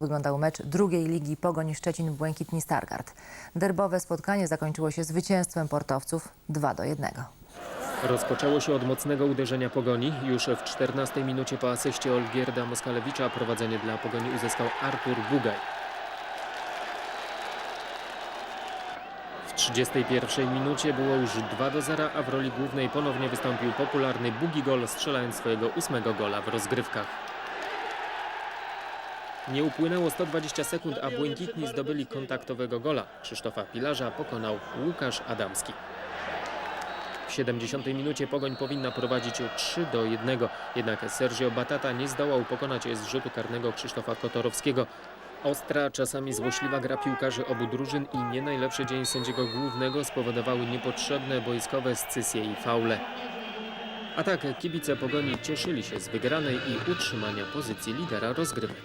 Wyglądał mecz drugiej ligi Pogoń Szczecin Błękitni Stargard. Derbowe spotkanie zakończyło się zwycięstwem portowców 2 do 1. Rozpoczęło się od mocnego uderzenia Pogoni. Już w 14 minucie po asyście Olgierda Moskalewicza prowadzenie dla Pogoni uzyskał Artur Bugaj. W 31 minucie było już 2 do 0, a w roli głównej ponownie wystąpił popularny Bugi Gol, strzelając swojego ósmego gola w rozgrywkach. Nie upłynęło 120 sekund, a Błękitni zdobyli kontaktowego gola. Krzysztofa Pilarza pokonał Łukasz Adamski. W 70 minucie Pogoń powinna prowadzić 3 do 1, jednak Sergio Batata nie zdołał pokonać z rzutu karnego Krzysztofa Kotorowskiego. Ostra, czasami złośliwa gra piłkarzy obu drużyn i nie najlepszy dzień sędziego głównego spowodowały niepotrzebne boiskowe scysje i faule. A tak kibice Pogoni cieszyli się z wygranej i utrzymania pozycji lidera rozgrywek.